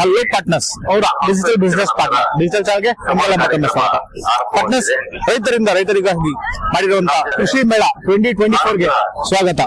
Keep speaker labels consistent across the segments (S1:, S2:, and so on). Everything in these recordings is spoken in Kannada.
S1: ಹಲೋ ಪಾರ್ಟ್ನರ್ಸ್ ಹೌದಾ? ಡಿಜಿಟಲ್ ಬಿಸ್ನೆಸ್ ಪಾರ್ಟ್ನರ್ ಡಿಜಿಟಲ್ ಮತ್ತೊಮ್ಮೆ ಸ್ವಾಗತ. ಪಾರ್ಟ್ನರ್ಸ್ ರೈತರಿಂದ ರೈತರಿಗಾಗಿ ಮಾಡಿರುವಂತಹ ಕೃಷಿ ಮೇಳ ಟ್ವೆಂಟಿ ಟ್ವೆಂಟಿ ಫೋರ್ಗೆ ಸ್ವಾಗತ.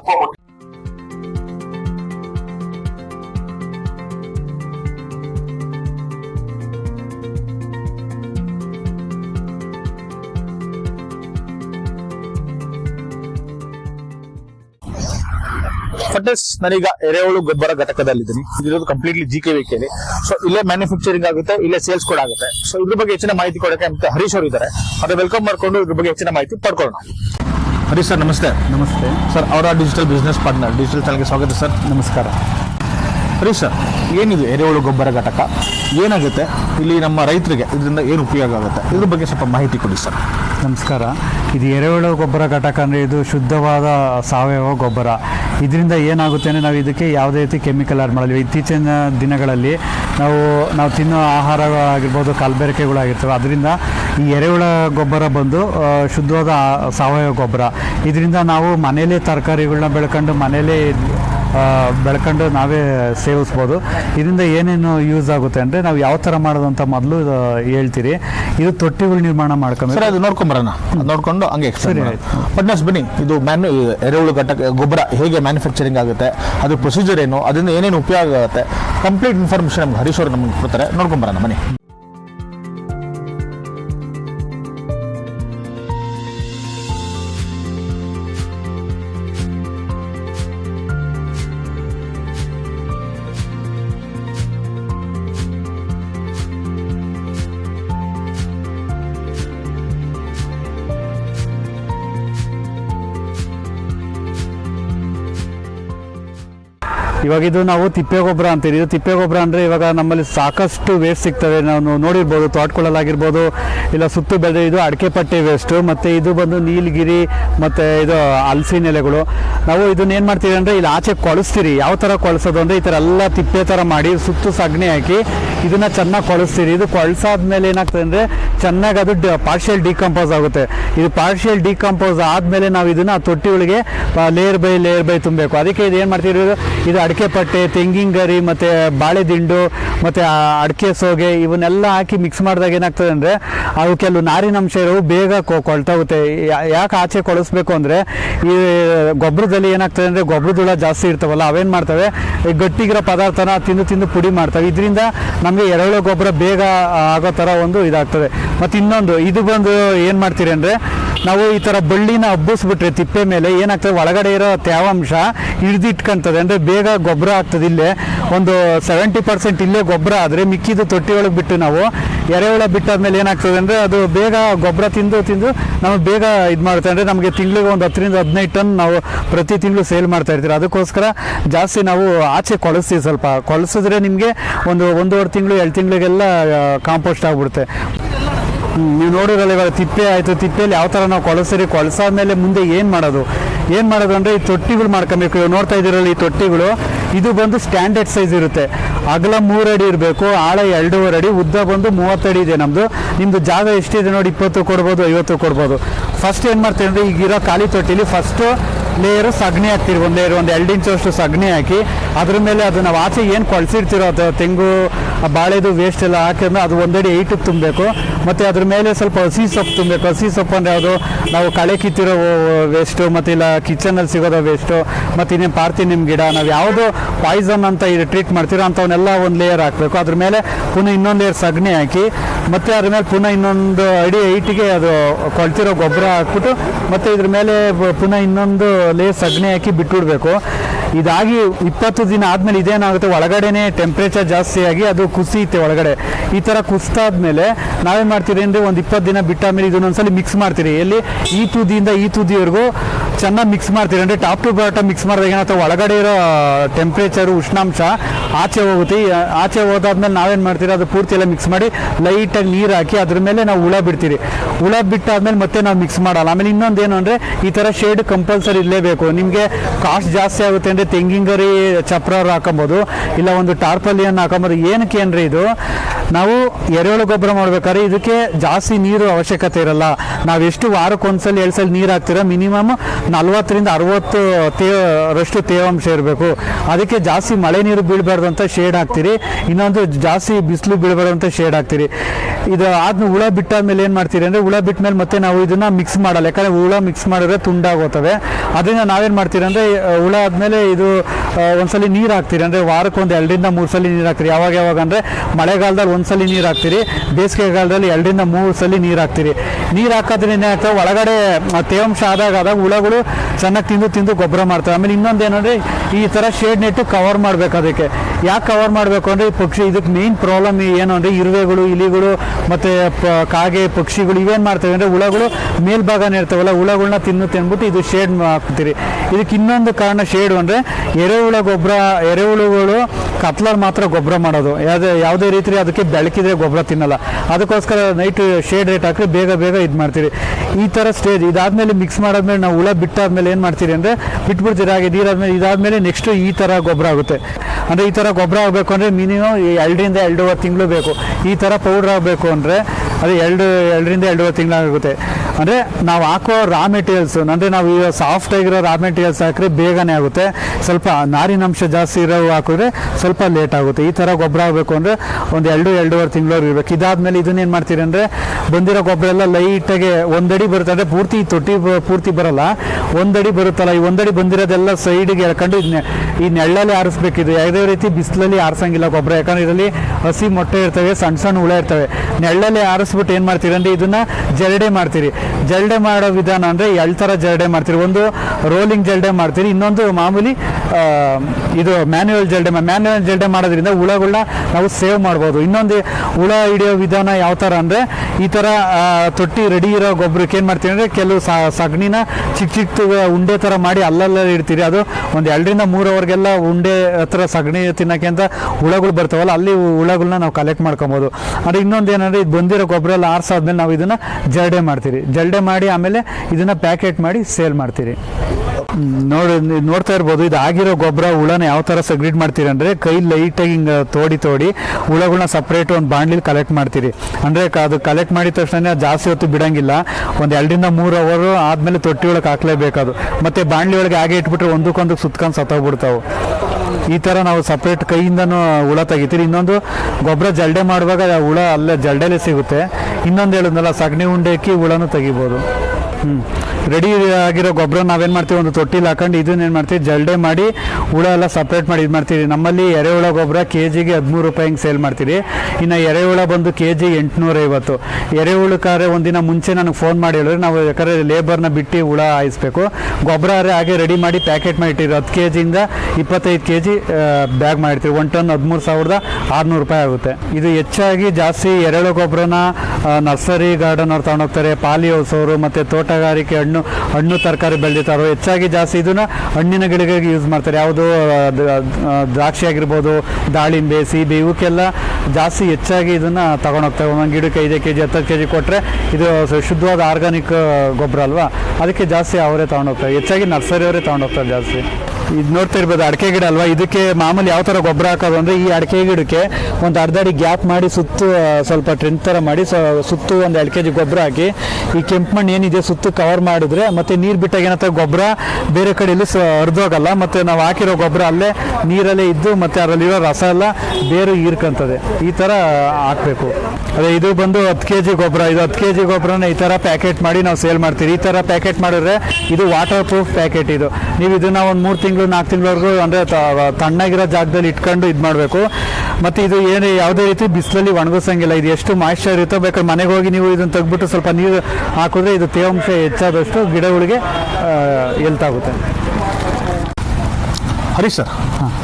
S1: ಫಟ್ನೆಸ್ ನಾನೀಗ ಎರೆಹುಳು ಗೊಬ್ಬರ ಘಟಕದಲ್ಲಿದ್ದೀನಿ. ಇದಿರೋದು ಕಂಪ್ಲೀಟ್ಲಿ ಜಿ ಕೆ ವಿಕೆಲಿ ಸೊ ಇಲ್ಲೇ ಮ್ಯಾನುಫ್ಯಾಕ್ಚರಿಂಗ್ ಆಗುತ್ತೆ ಇಲ್ಲೇ ಸೇಲ್ಸ್ ಕೂಡ ಆಗುತ್ತೆ. ಸೊ ಇದ್ರ ಬಗ್ಗೆ ಹೆಚ್ಚಿನ ಮಾಹಿತಿ ಕೊಡಕ್ಕೆ ಮತ್ತೆ ಹರೀಶ್ ಅವರು ಇದ್ದಾರೆ. ಮತ್ತೆ ವೆಲ್ಕಮ್ ಮಾಡ್ಕೊಂಡು ಇದ್ರ ಬಗ್ಗೆ ಹೆಚ್ಚಿನ ಮಾಹಿತಿ ಪಡ್ಕೊಳ್ಳೋಣ. ಹರೀಶ್ ಸರ್ ನಮಸ್ತೆ.
S2: ನಮಸ್ತೆ.
S1: ಸರ್ ಅವರ ಡಿಜಿಟಲ್ ಬಿಸ್ನೆಸ್ ಪಾರ್ಟ್ನರ್ ಡಿಜಿಟಲ್ ಚಾನಲ್ಗೆ ಸ್ವಾಗತ ಸರ್.
S2: ನಮಸ್ಕಾರ.
S1: ಹರೀಶ್ ಸರ್, ಏನಿದು ಎರೆಹುಳು ಗೊಬ್ಬರ ಘಟಕ? ಏನಾಗುತ್ತೆ? ಇಲ್ಲಿ ನಮ್ಮ ರೈತರಿಗೆ ಇದರಿಂದ ಏನು ಉಪಯೋಗ ಆಗುತ್ತೆ? ಇದ್ರ ಬಗ್ಗೆ ಸ್ವಲ್ಪ ಮಾಹಿತಿ ಕೊಡಿ ಸರ್.
S2: ನಮಸ್ಕಾರ. ಇದು ಎರೆಹುಳು ಗೊಬ್ಬರ ಘಟಕ ಅಂದರೆ ಇದು ಶುದ್ಧವಾದ ಸಾವಯವ ಗೊಬ್ಬರ. ಇದರಿಂದ ಏನಾಗುತ್ತೆ ಅಂದರೆ ನಾವು ಇದಕ್ಕೆ ಯಾವುದೇ ರೀತಿ ಕೆಮಿಕಲ್ ಆಡ್ ಮಾಡಿದ್ವಿ ಇತ್ತೀಚಿನ ದಿನಗಳಲ್ಲಿ ನಾವು ನಾವು ತಿನ್ನೋ ಆಹಾರಗಳಾಗಿರ್ಬೋದು, ಕಲಬೆರಕೆಗಳಾಗಿರ್ತವೆ. ಅದರಿಂದ ಈ ಎರೆಹುಳ ಗೊಬ್ಬರ ಬಂದು ಶುದ್ಧವಾದ ಸಾವಯವ ಗೊಬ್ಬರ. ಇದರಿಂದ ನಾವು ಮನೇಲೇ ತರಕಾರಿಗಳನ್ನ ಬೆಳ್ಕೊಂಡು ಮನೇಲೇ ಬೆಳ್ಕೊಂಡು ನಾವೇ ಸೇವಿಸ್ಬೋದು. ಇದರಿಂದ ಏನೇನು ಯೂಸ್ ಆಗುತ್ತೆ ಅಂದರೆ ನಾವು ಯಾವ ಥರ ಮಾಡೋದು ಅಂತ ಮೊದಲು ಹೇಳ್ತೀರಿ. ಇದು ತೊಟ್ಟಿಗಳು ನಿರ್ಮಾಣ ಮಾಡ್ಕೊಂಡು
S1: ಸರ್ ಅದು ನೋಡ್ಕೊಂಬರೋಣ ನೋಡಿಕೊಂಡು ನೋಡ್ಕೊಂಡು ಹಂಗೆ
S2: ಸರಿ, ಆಯ್ತು.
S1: ಬನ್ನಿ. ಇದು ಮ್ಯಾನು ಎರೆಹುಳು ಘಟಕ ಗೊಬ್ಬರ ಹೇಗೆ ಮ್ಯಾನುಫ್ಯಾಕ್ಚರಿಂಗ್ ಆಗುತ್ತೆ ಅದ್ರ ಪ್ರೊಸೀಜರ್ ಏನು ಅದರಿಂದ ಏನೇನು ಉಪಯೋಗ ಆಗುತ್ತೆ ಕಂಪ್ಲೀಟ್ ಇನ್ಫಾರ್ಮೇಷನ್ ನಮ್ಗೆ ಹರೀಶ್ ಅವರು ನಮ್ಗೆ ಕೊಡ್ತಾರೆ. ನೋಡ್ಕೊಂಬರೋಣ ಬನ್ನಿ.
S2: ಇವಾಗ ಇದು ನಾವು ತಿಪ್ಪೆ ಗೊಬ್ಬರ ಅಂತೀವಿ ಇದು ತಿಪ್ಪೆ ಗೊಬ್ಬರ ಅಂದರೆ ಇವಾಗ ನಮ್ಮಲ್ಲಿ ಸಾಕಷ್ಟು ವೇಸ್ಟ್ ಸಿಗ್ತವೆ. ನಾವು ನೋಡಿರ್ಬೋದು ತೋಟಗಳಲ್ಲಾಗಿರ್ಬೋದು ಇಲ್ಲ ಸುತ್ತು ಬೆಳೆದ ಇದು ಅಡಿಕೆ ಪಟ್ಟೆ ವೇಸ್ಟು ಮತ್ತು ಇದು ಬಂದು ನೀಲಗಿರಿ, ಮತ್ತು ಇದು ಹಲಸಿನ ಎಲೆಗಳು. ನಾವು ಇದನ್ನ ಏನು ಮಾಡ್ತೀವಿ ಅಂದರೆ ಇಲ್ಲಿ ಆಚೆ ಕೊಳಿಸ್ತೀರಿ. ಯಾವ ಥರ ಕೊಳಿಸೋದು ಅಂದರೆ ಈ ಥರ ಎಲ್ಲ ತಿಪ್ಪೆ ಥರ ಮಾಡಿ ಸುತ್ತು ಸಗಣಿ ಹಾಕಿ ಇದನ್ನು ಚೆನ್ನಾಗಿ ಕೊಳಿಸ್ತೀರಿ. ಇದು ಕೊಳಸಾದ್ಮೇಲೆ ಏನಾಗ್ತದೆ ಅಂದರೆ ಚೆನ್ನಾಗಿ ಅದು ಪಾರ್ಷಿಯಲ್ ಡಿಕಂಪೋಸ್ ಆಗುತ್ತೆ. ಇದು ಪಾರ್ಷಿಯಲ್ ಡಿಕಂಪೋಸ್ ಆದಮೇಲೆ ನಾವು ಇದನ್ನು ತೊಟ್ಟಿ ಒಳಗೆ ಲೇಯರ್ ಬೈ ಲೇಯರ್ ಬೈ ತುಂಬಬೇಕು. ಅದಕ್ಕೆ ಇದು ಏನು ಮಾಡ್ತೀವಿ ಇದು ಅಡಿಕೆ ಪಟ್ಟೆ, ತೆಂಗಿನ ಗರಿ, ಮತ್ತು ಬಾಳೆ ದಿಂಡು, ಮತ್ತು ಅಡಿಕೆ ಸೋಗೆ ಇವನ್ನೆಲ್ಲ ಹಾಕಿ ಮಿಕ್ಸ್ ಮಾಡಿದಾಗ ಏನಾಗ್ತದೆ ಅಂದರೆ ಅವು ಕೆಲವು ನಾರಿನಂಶ ಇರೋವು ಬೇಗ ಕೊಳ್ತಾ ಹೋಗುತ್ತೆ ಯಾಕೆ ಆಚೆ ಕೊಳಿಸ್ಬೇಕು ಅಂದರೆ ಈ ಗೊಬ್ಬರದಲ್ಲಿ ಏನಾಗ್ತದೆ ಅಂದರೆ ಗೊಬ್ಬರದುಳ ಜಾಸ್ತಿ ಇರ್ತಾವಲ್ಲ, ಅವೇನು ಮಾಡ್ತವೆ? ಗಟ್ಟಿಗಿರೋ ಪದಾರ್ಥನ ತಿಂದು ತಿಂದು ಪುಡಿ ಮಾಡ್ತವೆ. ಇದರಿಂದ ನಮಗೆ ಎರೆಹುಳು ಗೊಬ್ಬರ ಬೇಗ ಆಗೋ ಥರ ಒಂದು ಇದಾಗ್ತದೆ. ಮತ್ತು ಇನ್ನೊಂದು, ಇದು ಬಂದು ಏನು ಮಾಡ್ತೀರಿ ಅಂದರೆ ನಾವು ಈ ಥರ ಬಳ್ಳಿನ ಹಬ್ಬಿಸ್ಬಿಟ್ರೆ ತಿಪ್ಪೆ ಮೇಲೆ ಏನಾಗ್ತದೆ, ಒಳಗಡೆ ಇರೋ ತೇವಾಂಶ ಹಿಡಿದಿಟ್ಕೊಂತದೆ. ಅಂದರೆ ಬೇಗ ಗೊಬ್ಬರ ಆಗ್ತದೆ ಇಲ್ಲೇ. ಒಂದು ಸೆವೆಂಟಿ ಪರ್ಸೆಂಟ್ ಇಲ್ಲೇ ಗೊಬ್ಬರ ಆದರೆ ಮಿಕ್ಕಿದ್ದು ತೊಟ್ಟಿ ಒಳಗೆ ಬಿಟ್ಟು ನಾವು ಎರೆಹುಳ ಬಿಟ್ಟಾದ್ಮೇಲೆ ಏನಾಗ್ತದೆ ಅಂದರೆ ಅದು ಬೇಗ ಗೊಬ್ಬರ ತಿಂದು ತಿಂದು ನಮಗೆ ಬೇಗ ಇದು ಮಾಡುತ್ತೆ ಅಂದರೆ ನಮಗೆ ತಿಂಗಳಿಗೆ ಒಂದು ಹತ್ತರಿಂದ ಹದಿನೈದು ಟನ್ ನಾವು ಪ್ರತಿ ತಿಂಗಳು ಸೇಲ್ ಮಾಡ್ತಾ ಇರ್ತೀವಿ. ಅದಕ್ಕೋಸ್ಕರ ಜಾಸ್ತಿ ನಾವು ಆಚೆ ಕೊಳಸ್ತೀವಿ ಸ್ವಲ್ಪ. ಕೊಳಸಿದ್ರೆ ನಿಮಗೆ ಒಂದು ಒಂದೂವರೆ ತಿಂಗಳು ಎರಡು ತಿಂಗಳಿಗೆಲ್ಲ ಕಾಂಪೋಸ್ಟ್ ಆಗಿಬಿಡುತ್ತೆ. ನೀವು ನೋಡಿರಲ್ಲ ಇವಾಗ ತಿಪ್ಪೆ ಆಯಿತು. ತಿಪ್ಪೆಯಲ್ಲಿ ಯಾವ ಥರ ನಾವು ಕೊಳಸರಿ. ಕೊಳಸಾದ್ಮೇಲೆ ಮುಂದೆ ಏನು ಮಾಡೋದು? ಏನು ಮಾಡೋದು ಅಂದರೆ ಈ ತೊಟ್ಟಿಗಳು ಮಾಡ್ಕೊಬೇಕು. ಇವಾಗ ನೋಡ್ತಾ ಇದ್ದೀರಲ್ಲ ಈ ತೊಟ್ಟಿಗಳು. ಇದು ಬಂದು ಸ್ಟ್ಯಾಂಡರ್ಡ್ ಸೈಜ್ ಇರುತ್ತೆ. ಅಗಲ ಮೂರು ಅಡಿ ಇರಬೇಕು, ಆಳ ಎರಡೂವರೆ ಅಡಿ, ಉದ್ದ ಬಂದು ಮೂವತ್ತಡಿ ಇದೆ ನಮ್ಮದು ನಿಮ್ಮದು ಜಾಗ ಎಷ್ಟಿದೆ ನೋಡಿ, ಇಪ್ಪತ್ತು ಕೊಡ್ಬೋದು, ಐವತ್ತು ಕೊಡ್ಬೋದು. ಫಸ್ಟ್ ಏನು ಮಾಡ್ತೀವಿ ಅಂದರೆ ಈಗಿರೋ ಖಾಲಿ ತೊಟ್ಟಿಲಿ ಫಸ್ಟು ಲೇಯರು ಸಗಣಿ ಹಾಕ್ತೀರಿ ಒಂದು ಲೇಯರ್ ಒಂದು ಎರಡು ಇಂಚಷ್ಟು ಸಗಣಿ ಹಾಕಿ, ಅದ್ರ ಮೇಲೆ ಅದು ನಾವು ಆಚೆ ಏನು ಕೊಳ್ಸಿರ್ತೀರೋ ಅದು ತೆಂಗು, ಬಾಳೆದು ವೇಸ್ಟ್ ಎಲ್ಲ ಹಾಕಿದ್ರೆ ಅದು ಒಂದಡಿ ಏಯ್ಟಿಗೆ ತುಂಬಬೇಕು. ಮತ್ತು ಅದ್ರ ಮೇಲೆ ಸ್ವಲ್ಪ ಹಸಿ ಸೊಪ್ಪು ತುಂಬಬೇಕು ಹಸಿ ಸೊಪ್ಪು ಅಂದರೆ ಯಾವುದು? ನಾವು ಕಳೆ ಕಿತ್ತಿರೋ ವೇಸ್ಟು ಮತ್ತು ಇಲ್ಲ ಕಿಚನಲ್ಲಿ ಸಿಗೋದು ವೇಸ್ಟು ಮತ್ತು ಇನ್ನೇನು ಪಾರ್ತಿನಿಮ್ ಗಿಡ, ನಾವು ಯಾವುದು ಪಾಯ್ಸನ್ ಅಂತ ಇದು ಟ್ರೀಟ್ ಮಾಡ್ತೀರೋ ಅಂಥವನ್ನೆಲ್ಲ ಒಂದು ಲೇಯರ್ ಹಾಕಬೇಕು. ಅದ್ರ ಮೇಲೆ ಪುನಃ ಇನ್ನೊಂದು ಲೇಯರ್ ಸಗಣಿ ಹಾಕಿ, ಮತ್ತು ಅದ್ರ ಮೇಲೆ ಪುನಃ ಇನ್ನೊಂದು ಅಡಿ ಐಟಿಗೆ ಅದು ಕೊಳ್ತಿರೋ ಗೊಬ್ಬರ ಹಾಕ್ಬಿಟ್ಟು, ಮತ್ತು ಇದ್ರ ಮೇಲೆ ಪುನಃ ಇನ್ನೊಂದು ಲೇಯರ್ ಸಗಣಿ ಹಾಕಿ ಬಿಟ್ಬಿಡ್ಬೇಕು. ಇದಾಗಿ ಇಪ್ಪತ್ತು ದಿನ ಆದಮೇಲೆ ಇದೇನಾಗುತ್ತೆ? ಒಳಗಡೆನೆ ಟೆಂಪ್ರೇಚರ್ ಜಾಸ್ತಿ ಆಗಿ ಅದು ಕುಸಿಯುತ್ತೆ ಒಳಗಡೆ. ಈ ಥರ ಕುಸ್ತಾದ್ಮೇಲೆ ನಾವೇನು ಮಾಡ್ತೀರಿ ಅಂದರೆ ಒಂದು ಇಪ್ಪತ್ತು ದಿನ ಬಿಟ್ಟ ಬಿಟ್ಟಾದ್ಮೇಲೆ ಇದನ್ನೊಂದ್ಸಲಿ ಮಿಕ್ಸ್ ಮಾಡ್ತೀರಿ. ಎಲ್ಲಿ? ಈ ತುದಿಯಿಂದ ಈ ತುದಿವರೆಗೂ ಚೆನ್ನಾಗಿ ಮಿಕ್ಸ್ ಮಾಡ್ತೀರಿ. ಅಂದರೆ ಟಾಪ್ ಟು ಬಾಟಮ್ ಮಿಕ್ಸ್ ಮಾಡಿದಾಗ ಏನಾಗುತ್ತೆ? ಒಳಗಡೆ ಇರೋ ಟೆಂಪ್ರೇಚರು ಉಷ್ಣಾಂಶ ಆಚೆ ಹೋಗುತ್ತೆ. ಆಚೆ ಹೋದಾದ್ಮೇಲೆ ನಾವೇನು ಮಾಡ್ತೀರಿ? ಅದು ಪೂರ್ತಿ ಎಲ್ಲ ಮಿಕ್ಸ್ ಮಾಡಿ ಲೈಟಾಗಿ ನೀರು ಹಾಕಿ ಅದ್ರ ಮೇಲೆ ನಾವು ಹುಳ ಬಿಡ್ತೀರಿ. ಹುಳ ಬಿಟ್ಟಾದ್ಮೇಲೆ ಮತ್ತೆ ನಾವು ಮಿಕ್ಸ್ ಮಾಡಲ್ಲ. ಆಮೇಲೆ ಇನ್ನೊಂದು ಏನು ಅಂದರೆ ಈ ಥರ ಶೇಡ್ ಕಂಪಲ್ಸರಿ ಇರಲೇಬೇಕು. ನಿಮಗೆ ಕಾಸ್ಟ್ ಜಾಸ್ತಿ ಆಗುತ್ತೆ ಅಂದರೆ ತೆಂಗಿಂಗರಿ ಚಪ್ರವ್ರು ಹಾಕೊಬೋದು. ಇಲ್ಲ ಒಂದು ಟಾರ್ಪಲಿಯನ್ನು ಹಾಕೊಂಬೋದು. ಏನಕ್ಕೆ ಅಂದರೆ ಇದು? ನಾವು ಎರೆಹುಳು ಗೊಬ್ಬರ ಮಾಡ್ಬೇಕಾದ್ರೆ ಇದಕ್ಕೆ ಜಾಸ್ತಿ ನೀರು ಅವಶ್ಯಕತೆ ಇರಲ್ಲ. ನಾವು ಎಷ್ಟು ವಾರಕ್ಕೆ ಒಂದ್ಸಲ, ಎರಡು ಸಲ ನೀರು ಹಾಕ್ತೀರ ಮಿನಿಮಮ್ ನಲ್ವತ್ತರಿಂದ ಅರವತ್ತು ತೇ ರಷ್ಟು ತೇವಾಂಶ ಇರಬೇಕು. ಅದಕ್ಕೆ ಜಾಸ್ತಿ ಮಳೆ ನೀರು ಬೀಳಬಾರ್ದು ಅಂತ ಶೇಡ್ ಹಾಕ್ತೀರಿ. ಇನ್ನೊಂದು ಜಾಸ್ತಿ ಬಿಸಿಲು ಬೀಳಬಾರ್ದು ಅಂತ ಶೇಡ್ ಹಾಕ್ತೀರಿ. ಇದು ಆದ್ಮೇಲೆ ಹುಳ ಬಿಟ್ಟಾದ್ಮೇಲೆ ಏನು ಮಾಡ್ತೀರಿ ಅಂದರೆ ಹುಳ ಬಿಟ್ಟ ಮೇಲೆ ಮತ್ತೆ ನಾವು ಇದನ್ನ ಮಿಕ್ಸ್ ಮಾಡಲ್ಲ. ಯಾಕಂದರೆ ಹುಳ ಮಿಕ್ಸ್ ಮಾಡಿದ್ರೆ ತುಂಡಾಗೋತವೆ. ಅದರಿಂದ ನಾವೇನು ಮಾಡ್ತೀರಿ ಅಂದರೆ ಹುಳ ಆದಮೇಲೆ ಇದು ಒಂದ್ಸಲಿ ನೀರು ಹಾಕ್ತೀರಿ. ಅಂದರೆ ವಾರಕ್ಕೆ ಒಂದು ಎರಡರಿಂದ ಮೂರು ಸಲ ನೀರು ಹಾಕ್ತೀರಿ. ಯಾವಾಗ ಯಾವಾಗ ಅಂದರೆ ಮಳೆಗಾಲದಲ್ಲಿ ಒಂದ್ಸಲಿ ನೀರು ಬೇಸಿಗೆಗಾಲದಲ್ಲಿ ಎರಡರಿಂದ ಮೂರು ಸಲ ನೀರು ಹಾಕ್ತೀರಿ. ನೀರು ಹಾಕೋದ್ರಿಂದ ಏನಾಗ್ತವೆ ಒಳಗಡೆ ತೇವಾಂಶ ಆದಾಗ ಆದಾಗ ಹುಳಗಳು ಚೆನ್ನಾಗಿ ತಿಂದು ತಿಂದು ಗೊಬ್ಬರ ಮಾಡ್ತವೆ. ಆಮೇಲೆ ಇನ್ನೊಂದು ಏನಂದರೆ, ಈ ಥರ ಶೇಡ್ ನೆಟ್ಟು ಕವರ್ ಮಾಡಬೇಕು ಅದಕ್ಕೆ. ಯಾಕೆ ಕವರ್ ಮಾಡಬೇಕು ಅಂದರೆ ಪಕ್ಷಿ ಇದಕ್ಕೆ ಮೇನ್ ಪ್ರಾಬ್ಲಮ್ ಏನು ಅಂದರೆ, ಇರುವೆಗಳು, ಇಲಿಗಳು, ಮತ್ತು, ಪ, ಕಾಗೆ, ಪಕ್ಷಿಗಳು ಇವೇನು ಮಾಡ್ತವೆ ಅಂದರೆ, ಹುಳಗಳು ಮೇಲ್ಭಾಗನೇ ಇರ್ತವಲ್ಲ ಹುಳಗಳನ್ನ ತಿನ್ನುತ್ತೆ ಅಂದ್ಬಿಟ್ಟು ಇದು ಶೇಡ್ ಹಾಕ್ತೀರಿ. ಇದಕ್ಕೆ ಇನ್ನೊಂದು ಕಾರಣ ಶೇಡು ಅಂದರೆ, ಎರೆಹುಳ ಗೊಬ್ಬರ, ಎರೆಹುಳುಗಳು ಕತ್ಲಲ್ಲಿ ಮಾತ್ರ ಗೊಬ್ಬರ ಮಾಡೋದು. ಯಾವುದೇ ಯಾವುದೇ ರೀತಿ ಅದಕ್ಕೆ ಬೆಳಕಿದ್ರೆ ಗೊಬ್ಬರ ತಿನ್ನಲ್ಲ. ಅದಕ್ಕೋಸ್ಕರ ನೈಟ್ ಶೇಡ್ ರೇಟ್ ಹಾಕಿ ಬೇಗ ಬೇಗ ಇದು ಮಾಡ್ತೀರಿ. ಈ ಥರ ಸ್ಟೇಜ್ ಇದಾದಮೇಲೆ ಮಿಕ್ಸ್ ಮಾಡಾದ್ಮೇಲೆ ನಾವು ಹುಳ ಬಿಟ್ಟಾದ್ಮೇಲೆ ಏನು ಮಾಡ್ತೀರಿ ಅಂದರೆ ಬಿಟ್ಬಿಡ್ತೀರಿ. ಹಾಗೆ ನೀರಾದ್ಮೇಲೆ ಇದಾದಮೇಲೆ ನೆಕ್ಸ್ಟ್ ಈ ಥರ ಗೊಬ್ಬರ ಆಗುತ್ತೆ. ಅಂದರೆ ಈ ಥರ ಗೊಬ್ಬರ ಆಗಬೇಕು ಅಂದರೆ ಮಿನಿಮಮ್ ಎರಡರಿಂದ ಎರಡೂವರೆ ತಿಂಗಳು ಬೇಕು. ಈ ಥರ ಪೌಡ್ರ್ ಆಗಬೇಕು ಅಂದರೆ ಅದು ಎರಡು ಎರಡರಿಂದ ಎರಡೂವರೆ ತಿಂಗಳಾಗುತ್ತೆ. ಅಂದರೆ ನಾವು ಹಾಕೋ ರಾ ಮೆಟೀರಿಯಲ್ಸ್ ಅಂದರೆ ನಾವು ಈಗ ಸಾಫ್ಟ್ ಆಗಿರೋ ರಾ ಮೆಟೀರಿಯಲ್ಸ್ ಹಾಕಿದ್ರೆ ಬೇಗನೆ ಆಗುತ್ತೆ. ಸ್ವಲ್ಪ ನಾರಿನಂಶ ಜಾಸ್ತಿ ಇರೋ ಹಾಕಿದ್ರೆ ಸ್ವಲ್ಪ ಲೇಟ್ ಆಗುತ್ತೆ. ಈ ಥರ ಗೊಬ್ಬರ ಆಗಬೇಕು ಅಂದರೆ ಒಂದು ಎರಡು, ಎರಡೂವರೆ ತಿಂಗಳವ್ರು ಇರಬೇಕು. ಇದಾದ್ಮೇಲೆ ಇದನ್ನೇನು ಮಾಡ್ತೀರಿ ಅಂದರೆ ಬಂದಿರೋ ಗೊಬ್ಬರ ಎಲ್ಲ ಲೈಟಾಗಿ ಒಂದಡಿ ಬರುತ್ತೆ. ಅಂದರೆ ಪೂರ್ತಿ ತೊಟ್ಟಿ ಪೂರ್ತಿ ಬರಲ್ಲ. ಒಂದಡಿ ಬರುತ್ತಲ್ಲ. ಈ ಒಂದಡಿ ಬಂದಿರೋದೆಲ್ಲ ಸೈಡಿಗೆ ಎಳ್ಕೊಂಡು ಇದನ್ನ ಈ ನೆಳ್ಳಲ್ಲಿ ಆರಿಸ್ಬೇಕಿದು. ಯಾವುದೇ ರೀತಿ ಬಿಸಿಲಲ್ಲಿ ಆರಿಸಂಗಿಲ್ಲ ಗೊಬ್ಬರ. ಯಾಕಂದ್ರೆ ಇದರಲ್ಲಿ ಹಸಿ ಮೊಟ್ಟೆ ಇರ್ತವೆ, ಸಣ್ಣ ಸಣ್ಣ ಹುಳ ಇರ್ತವೆ. ನೆಳ್ಳಲ್ಲಿ ಆರಿಸ್ಬಿಟ್ಟು ಏನು ಮಾಡ್ತೀರಿ ಅಂದರೆ ಇದನ್ನ ಜರಡೆ ಮಾಡ್ತೀರಿ. ಜರಡೆ ಮಾಡೋ ವಿಧಾನ ಅಂದರೆ ಎರಡು ಥರ ಜರಡೆ ಮಾಡ್ತೀರಿ. ಒಂದು ರೋಲಿಂಗ್ ಜಲ್ಡೆ ಮಾಡ್ತೀರಿ. ಇನ್ನೊಂದು ಮಾಮೂಲಿ ಇದು ಮ್ಯಾನ್ಯುವಲ್ ಜಲ್ಡೆ ಮ್ಯಾನ್ಯುವಲ್ ಜಲ್ಡೆ ಮಾಡೋದ್ರಿಂದ ಹುಳಗಳನ್ನ ನಾವು ಸೇವ್ ಮಾಡ್ಬೋದು. ಇನ್ನೊಂದು ಹುಳ ಹಿಡಿಯೋ ವಿಧಾನ ಯಾವ ಥರ ಅಂದರೆ, ಈ ಥರ ತೊಟ್ಟಿ ರೆಡಿ ಇರೋ ಗೊಬ್ಬರಕ್ಕೆ ಏನು ಮಾಡ್ತೀವಿ ಅಂದರೆ, ಕೆಲವು ಸಗಣಿನ ಚಿಕ್ಕ ಚಿಕ್ಕ ಉಂಡೆ ಥರ ಮಾಡಿ ಅಲ್ಲಲ್ಲೇ ಇಡ್ತೀರಿ. ಅದು ಒಂದು ಎರಡರಿಂದ ಮೂರವರೆಗೆಲ್ಲ ಉಂಡೆ ಹತ್ರ ಸಗಣಿ ತಿನ್ನೋಕ್ಕೆ ಅಂತ ಹುಳಗಳು ಬರ್ತಾವಲ್ಲ, ಅಲ್ಲಿ ಹುಳಗಳನ್ನ ನಾವು ಕಲೆಕ್ಟ್ ಮಾಡ್ಕೊಬೋದು. ಅಂದರೆ ಇನ್ನೊಂದು ಏನಂದರೆ, ಇದು ಬಂದಿರೋ ಗೊಬ್ಬರ ಎಲ್ಲ ಆರಿಸಾದ್ಮೇಲೆ ನಾವು ಇದನ್ನು ಜಲ್ಡೆ ಮಾಡ್ತೀರಿ. ಜಲ್ಡೆ ಮಾಡಿ ಆಮೇಲೆ ಇದನ್ನು ಪ್ಯಾಕೆಟ್ ಮಾಡಿ ಸೇಲ್ ಮಾಡ್ತೀರಿ. ನೋಡಿ, ನೋಡ್ತಾ ಇರ್ಬೋದು ಇದು ಆಗಿರೋ ಗೊಬ್ಬರ ಹುಳನ ಯಾವ ಥರ ಸಗ್ರೀಡ್ ಮಾಡ್ತೀರಿ ಅಂದರೆ ಕೈ ಲೈಟಾಗಿ ಹಿಂಗೆ ತೋಡಿ ತೋಡಿ ಹುಳಗಳನ್ನ ಸಪ್ರೇಟ್ ಒಂದು ಬಾಂಡ್ಲಿಲಿ ಕಲೆಕ್ಟ್ ಮಾಡ್ತೀರಿ. ಅಂದರೆ ಅದು ಕಲೆಕ್ಟ್ ಮಾಡಿದ ತಕ್ಷಣ ಜಾಸ್ತಿ ಹೊತ್ತು ಬಿಡೋಂಗಿಲ್ಲ. ಒಂದು ಎರಡರಿಂದ ಮೂರು ಅವರು ಆದಮೇಲೆ ತೊಟ್ಟಿ ಒಳಗೆ ಹಾಕ್ಲೇಬೇಕದು ಮತ್ತು ಬಾಂಡ್ಲಿ ಒಳಗೆ ಹಾಗೆ ಇಟ್ಬಿಟ್ರೆ ಒಂದಕ್ಕೊಂದಕ್ಕೆ ಸುತ್ಕೊಂಡು ಸತ್ತೋಗ್ಬಿಡ್ತಾವೆ. ಈ ಥರ ನಾವು ಸಪ್ರೇಟ್ ಕೈಯಿಂದನೂ ಹುಳ ತೆಗಿತೀರಿ. ಇನ್ನೊಂದು ಗೊಬ್ಬರ ಜಲ್ಡೆ ಮಾಡುವಾಗ ಹುಳ ಅಲ್ಲೇ ಜಲ್ಡೆಲೇ ಸಿಗುತ್ತೆ. ಇನ್ನೊಂದು ಹೇಳಿದ್ನಲ್ಲ, ಸಗಣಿ ಉಂಡೆ ಹಾಕಿ ಹುಳನೂ ತೆಗಿಬೋದು. ಹ್ಞೂ ರೆಡಿ ಆಗಿರೋ ಗೊಬ್ಬರ ನಾವೇನು ಮಾಡ್ತೀವಿ? ಒಂದು ತೊಟ್ಟಿಲಿ ಹಾಕೊಂಡು ಇದನ್ನ ಏನು ಮಾಡ್ತೀವಿ? ಜಲ್ಡೆ ಮಾಡಿ ಹುಳ ಎಲ್ಲ ಸಪ್ರೇಟ್ ಮಾಡಿ ಇದು ಮಾಡ್ತೀವಿ. ನಮ್ಮಲ್ಲಿ ಎರೆಹುಳ ಗೊಬ್ಬರ ಕೆ ಜಿಗೆ ಹದಿಮೂರು ರೂಪಾಯಿ ಹಿಂಗೆ ಸೇಲ್ ಮಾಡ್ತೀರಿ. ಇನ್ನು ಎರೆಹುಳ ಬಂದು ಕೆ ಜಿ ಎಂಟುನೂರೈವತ್ತು ಎರೆಹುಳಕ್ಕಾದ್ರೆ ಒಂದಿನ ಮುಂಚೆ ನನಗೆ ಫೋನ್ ಮಾಡಿ ಹೇಳಿದ್ರೆ. ನಾವು ಯಾಕಂದರೆ ಲೇಬರ್ನ ಬಿಟ್ಟು ಹುಳ ಹಾಯಿಸ್ಬೇಕು. ಗೊಬ್ಬರ ಆದರೆ ಹಾಗೆ ರೆಡಿ ಮಾಡಿ ಪ್ಯಾಕೆಟ್ ಮಾಡಿ ಇಟ್ಟಿರಿ ಹತ್ತು ಕೆ ಜಿಯಿಂದ ಇಪ್ಪತ್ತೈದು ಕೆ ಜಿ ಬ್ಯಾಗ್ ಮಾಡಿರ್ತೀವಿ ಒನ್ ಟನ್ ಹದಿಮೂರು ಸಾವಿರದ ಆರುನೂರು ರೂಪಾಯಿ ಆಗುತ್ತೆ. ಇದು ಹೆಚ್ಚಾಗಿ ಜಾಸ್ತಿ ಎರೆಹುಳ ಗೊಬ್ಬರನ ನರ್ಸರಿ ಗಾರ್ಡನ್ ಅವ್ರು ತಗೊಂಡೋಗ್ತಾರೆ ಪಾಲಿ ಹೌಸ್ ಅವರು ಮತ್ತು ತೋಟಗಾರಿಕೆ ಹಣ್ಣು ಹಣ್ಣು ತರಕಾರಿ ಬೆಳೆದಿರ್ತಾರೋ ಹೆಚ್ಚಾಗಿ ಜಾಸ್ತಿ ಇದನ್ನು ಹಣ್ಣಿನ ಗಿಡಗಳಿಗೆ ಯೂಸ್ ಮಾಡ್ತಾರೆ. ಯಾವುದು ದ್ರಾಕ್ಷಿ ಆಗಿರ್ಬೋದು, ದಾಳಿಂಬೆ, ಸೀಬೆ, ಇವಕ್ಕೆಲ್ಲ ಜಾಸ್ತಿ ಹೆಚ್ಚಾಗಿ ಇದನ್ನು ತಗೊಂಡೋಗ್ತಾರೆ ಒಂದೊಂದು ಗಿಡಕ್ಕೆ ಐದು ಕೆ ಜಿ ಹತ್ತು ಕೆ ಜಿ ಕೊಟ್ಟರೆ ಇದು ಶುದ್ಧವಾದ ಆರ್ಗಾನಿಕ್ ಗೊಬ್ಬರ ಅಲ್ವಾ? ಅದಕ್ಕೆ ಜಾಸ್ತಿ ಅವರೇ ತಗೊಂಡೋಗ್ತಾರೆ ಹೆಚ್ಚಾಗಿ ನರ್ಸರಿಯವರೇ ತಗೊಂಡೋಗ್ತಾರೆ ಜಾಸ್ತಿ. ಇದು ನೋಡ್ತಾ ಇರ್ಬೋದು, ಅಡಿಕೆ ಗಿಡ ಅಲ್ವಾ? ಇದಕ್ಕೆ ಮಾಮೂಲಿ ಯಾವ ಥರ ಗೊಬ್ಬರ ಹಾಕೋದು ಅಂದರೆ ಈ ಅಡಿಕೆ ಗಿಡಕ್ಕೆ ಒಂದು ಅರ್ಧ ಅಡಿ ಗ್ಯಾಪ್ ಮಾಡಿ ಸುತ್ತು ಸ್ವಲ್ಪ ಟ್ರೆಂಟ್ ಥರ ಮಾಡಿ ಸುತ್ತು ಒಂದು ಎರಡು ಕೆ ಜಿ ಗೊಬ್ಬರ ಹಾಕಿ, ಈ ಕೆಂಪು ಮಣ್ಣು ಏನಿದೆ ಸುತ್ತು ಕವರ್ ಮಾಡಿದ್ರೆ ಮತ್ತು ನೀರು ಬಿಟ್ಟಾಗ ಏನಂತ ಗೊಬ್ಬರ ಬೇರೆ ಕಡೆಯಲ್ಲಿ ಸ, ಹರಿದೋಗಲ್ಲ. ಮತ್ತು ನಾವು ಹಾಕಿರೋ ಗೊಬ್ಬರ ಅಲ್ಲೇ ನೀರಲ್ಲೇ ಇದ್ದು ಮತ್ತು ಅದರಲ್ಲಿರೋ ರಸ ಎಲ್ಲ ಬೇರೆ ಹೀರ್ಕಂತದೆ. ಈ ಥರ ಹಾಕಬೇಕು. ಅದೇ ಇದು ಬಂದು ಹತ್ತು ಕೆ ಜಿ ಗೊಬ್ಬರ. ಇದು ಹತ್ತು ಕೆ ಜಿ ಗೊಬ್ಬರನ ಈ ಥರ ಪ್ಯಾಕೆಟ್ ಮಾಡಿ ನಾವು ಸೇಲ್ ಮಾಡ್ತೀವಿ. ಈ ಥರ ಪ್ಯಾಕೆಟ್ ಮಾಡಿದ್ರೆ ಇದು ವಾಟರ್ ಪ್ರೂಫ್ ಪ್ಯಾಕೆಟ್ ಇದು. ನೀವು ಇದನ್ನು ಒಂದು ಮೂರು ತಿಂಗಳು ನಾಲ್ಕು ತಿಂಗಳವರೆಗೂ ಅಂದರೆ ತಣ್ಣಗಿರೋ ಜಾಗದಲ್ಲಿ ಇಟ್ಕೊಂಡು ಇದು ಮಾಡಬೇಕು. ಮತ್ತು ಇದು ಏನು ಯಾವುದೇ ರೀತಿ ಬಿಸಿಲಲ್ಲಿ ಒಣಗಿಸೋಂಗಿಲ್ಲ. ಇದು ಎಷ್ಟು ಮಾಯಿಶ್ಚರ್ ಇರುತ್ತೋ ಬೇಕಾದ್ರೆ ಮನೆಗೆ ಹೋಗಿ ನೀವು ಇದನ್ನು ತೆಗೆದ್ಬಿಟ್ಟು ಸ್ವಲ್ಪ ನೀರು ಹಾಕಿದ್ರೆ ಇದು ತೇವಾಂಶ ಹೆಚ್ಚಾದಷ್ಟು ಗಿಡಗಳಿಗೆ ಎಲ್ತಾಗುತ್ತೆ
S1: ಹರೀಶ್ ಸರ್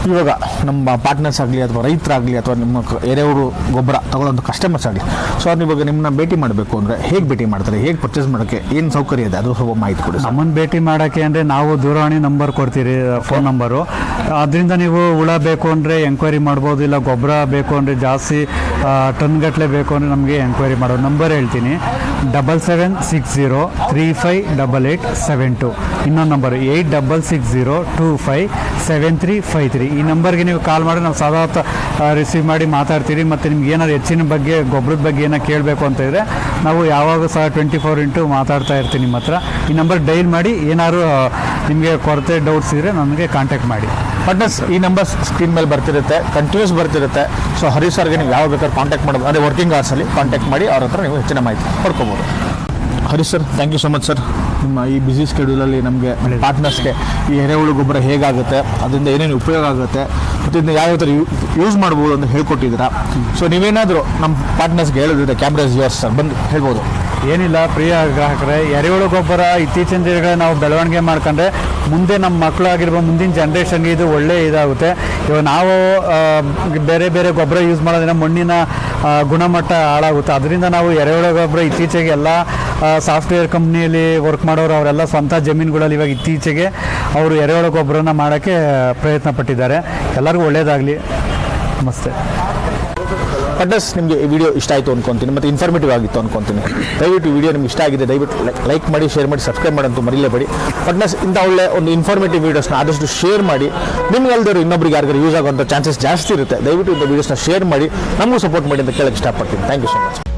S1: ಇವಾಗ ನಮ್ಮ ಪಾರ್ಟ್ನರ್ಸ್ ಆಗಲಿ ಅಥವಾ ರೈತರಾಗಲಿ ಅಥವಾ ನಿಮ್ಮ ಎರೆಯವರು ಗೊಬ್ಬರ ತಗೊಳ್ಳೋಂಥ ಕಸ್ಟಮರ್ಸ್ ಆಗಲಿ ಸೊ ಅದು ಇವಾಗ ನಿಮ್ಮನ್ನ ಭೇಟಿ ಮಾಡಬೇಕು ಅಂದರೆ ಹೇಗೆ ಭೇಟಿ ಮಾಡ್ತಾರೆ ಹೇಗೆ ಪರ್ಚೇಸ್ ಮಾಡೋಕ್ಕೆ ಏನು ಸೌಕರ್ಯ ಇದೆ ಅದು ಸ್ವಲ್ಪ ಮಾಹಿತಿ ಕೊಡಿ
S2: ನಮ್ಮನ್ನು ಭೇಟಿ ಮಾಡೋಕ್ಕೆ ಅಂದರೆ ನಾವು ದೂರವಾಣಿ ನಂಬರ್ ಕೊಡ್ತೀರಿ ಫೋನ್ ನಂಬರು ಅದರಿಂದ ನೀವು ಹುಳ ಬೇಕು ಅಂದರೆ ಎಂಕ್ವೈರಿ ಮಾಡ್ಬೋದು ಇಲ್ಲ ಗೊಬ್ಬರ ಬೇಕು ಅಂದರೆ ಜಾಸ್ತಿ ಟನ್ ಗಟ್ಟಲೆ ಬೇಕು ಅಂದರೆ ನಮಗೆ ಎಂಕ್ವೈರಿ ಮಾಡೋ ನಂಬರ್ ಹೇಳ್ತೀನಿ. Double seven six zero three five double eight seven two ಇನ್ನೊಂದು number eight double six zero two five seven seven three five three. ಈ ನಂಬರ್ಗೆ ನೀವು ಕಾಲ್ ಮಾಡಿ, ನಾವು ಸದಾ ರಿಸೀವ್ ಮಾಡಿ ಮಾತಾಡ್ತೀರಿ ಮತ್ತು ನಿಮ್ಗೆ ಏನಾದ್ರು ಹೆಚ್ಚಿನ ಬಗ್ಗೆ ಗೊಬ್ಬರದ ಬಗ್ಗೆ ಏನೋ ಕೇಳಬೇಕು ಅಂತ ಇದ್ದರೆ ನಾವು ಯಾವಾಗ ಸಹ ಟ್ವೆಂಟಿ ಫೋರ್ ಇಂಟು ಮಾತಾಡ್ತಾ ಇರ್ತೀನಿ ನಿಮ್ಮ ಹತ್ರ. ಈ ನಂಬರ್ ಡೈಲ್ ಮಾಡಿ, ಏನಾದ್ರು ನಿಮಗೆ ಕೊರತೆ ಡೌಟ್ಸ್ ಇದ್ದರೆ ನನಗೆ ಕಾಂಟ್ಯಾಕ್ಟ್ ಮಾಡಿ.
S1: ಪಟ್ನಸ್ ಈ ನಂಬರ್ ಸ್ಕ್ರೀನ್ ಮೇಲೆ ಬರ್ತಿರುತ್ತೆ ಕಂಟಿನ್ಯೂಸ್ ಬರ್ತಿರುತ್ತೆ. ಸೊ ಹರಿ ಸರ್ಗೆ ನೀವು ಯಾವ ಬೇಕಾದ್ರೆ ಕಾಂಟ್ಯಾಕ್ಟ್ ಮಾಡೋದು ಅದೇ ವರ್ಕಿಂಗ್ ಅವರ್ಸಲ್ಲಿ ಕಾಂಟ್ಯಾಕ್ಟ್ ಮಾಡಿ, ಅವ್ರ ಹತ್ರ ನೀವು ಹೆಚ್ಚಿನ ಮಾಹಿತಿ ಪಡ್ಕೋಬೋದು. Hari sir thank you so much sir ನಿಮ್ಮ ಈ ಬ್ಯುಸಿ ಸ್ಕೆಡ್ಯೂಲಲ್ಲಿ ನಮಗೆ ಪಾರ್ಟ್ನರ್ಸ್ಗೆ ಈ ಎರೆಹುಳು ಗೊಬ್ಬರ ಹೇಗಾಗುತ್ತೆ, ಅದರಿಂದ ಏನೇನು ಉಪಯೋಗ ಆಗುತ್ತೆ, ಮತ್ತು ಇದನ್ನ ಯಾವ ಥರ ಯೂಸ್ ಮಾಡ್ಬೋದು ಅಂತ ಹೇಳ್ಕೊಟ್ಟಿದ್ದೀರಾ. ಸೊ ನೀವೇನಾದರೂ ನಮ್ಮ ಪಾರ್ಟ್ನರ್ಸ್ಗೆ ಹೇಳೋದಿದೆ ಕ್ಯಾಮ್ರಾಸ್ ಯುವರ್ಸ್ ಸರ್ ಬಂದು ಹೇಳ್ಬೋದು.
S2: ಏನಿಲ್ಲ, ಪ್ರಿಯ ಗ್ರಾಹಕರೇ, ಎರೆಹುಳು ಗೊಬ್ಬರ ಇತ್ತೀಚಿನ ದಿನಗಳ ನಾವು ಬೆಳವಣಿಗೆ ಮಾಡ್ಕೊಂಡ್ರೆ ಮುಂದೆ ನಮ್ಮ ಮಕ್ಕಳು ಆಗಿರ್ಬೋದು ಮುಂದಿನ ಜನ್ರೇಷನ್ಗೆ ಇದು ಒಳ್ಳೆ ಇದಾಗುತ್ತೆ. ಇವಾಗ ನಾವು ಬೇರೆ ಬೇರೆ ಗೊಬ್ಬರ ಯೂಸ್ ಮಾಡೋದ್ರಿಂದ ಮಣ್ಣಿನ ಗುಣಮಟ್ಟ ಹಾಳಾಗುತ್ತೆ. ಅದರಿಂದ ನಾವು ಎರೆಹುಳು ಗೊಬ್ಬರ ಇತ್ತೀಚೆಗೆ ಎಲ್ಲ ಸಾಫ್ಟ್ವೇರ್ ಕಂಪ್ನಿಯಲ್ಲಿ ವರ್ಕ್ ಮಾಡೋರು ಅವರೆಲ್ಲ ಸ್ವಂತ ಜಮೀನುಗಳಲ್ಲಿ ಇವಾಗ ಇತ್ತೀಚೆಗೆ ಅವರು ಎರೆಹುಳ ಗೊಬ್ಬರನ ಮಾಡೋಕ್ಕೆ ಪ್ರಯತ್ನ ಪಟ್ಟಿದ್ದಾರೆ. ಎಲ್ಲರಿಗೂ ಒಳ್ಳೆಯದಾಗಲಿ ನಮಸ್ತೆ.
S1: ಅಡ್ರೆಸ್ ನಿಮಗೆ ಈ ವಿಡಿಯೋ ಇಷ್ಟ ಆಯಿತು ಅನ್ಕೊಂತೀನಿ, ಮತ್ತು ಇನ್ಫಾರ್ಮೇಟಿವ್ ಆಗಿತ್ತು ಅನ್ಕೊಂತೀನಿ. ದಯವಿಟ್ಟು ವಿಡಿಯೋ ನಿಮ್ಗೆ ಇಷ್ಟ ಆಗಿದೆ, ದಯವಿಟ್ಟು ಲೈಕ್ ಮಾಡಿ ಶೇರ್ ಮಾಡಿ ಸಬ್ಸ್ಕ್ರೈಬ್ ಮಾಡಂತೂ ಮರಿಲೇಬೇಡಿ. ಪಟ್ನಸ್ ಇಂಥ ಒಳ್ಳೆ ಒಂದು ಇನ್ಫಾರ್ಮೇಟಿವ್ ವೀಡಿಯೋಸ್ನ ಆದಷ್ಟು ಶೇರ್ ಮಾಡಿ. ನಿಮ್ಗೆ ಅಲ್ದರು ಇನ್ನೊಬ್ರಿಗೆ ಯಾರಿಗಾರು ಯೂಸ್ ಆಗುವಂಥ ಚಾನ್ಸಸ್ ಜಾಸ್ತಿ ಇರುತ್ತೆ. ದಯವಿಟ್ಟು ಇಂಥ ವೀಡಿಯೋಸ್ನ ಶೇರ್ ಮಾಡಿ. ನಮಗೂ ಸಪೋರ್ಟ್ ಮಾಡಿ ಅಂತ ಕೇಳಕ್ಕೆ ಇಷ್ಟಪಡ್ತೀನಿ. Thank you so much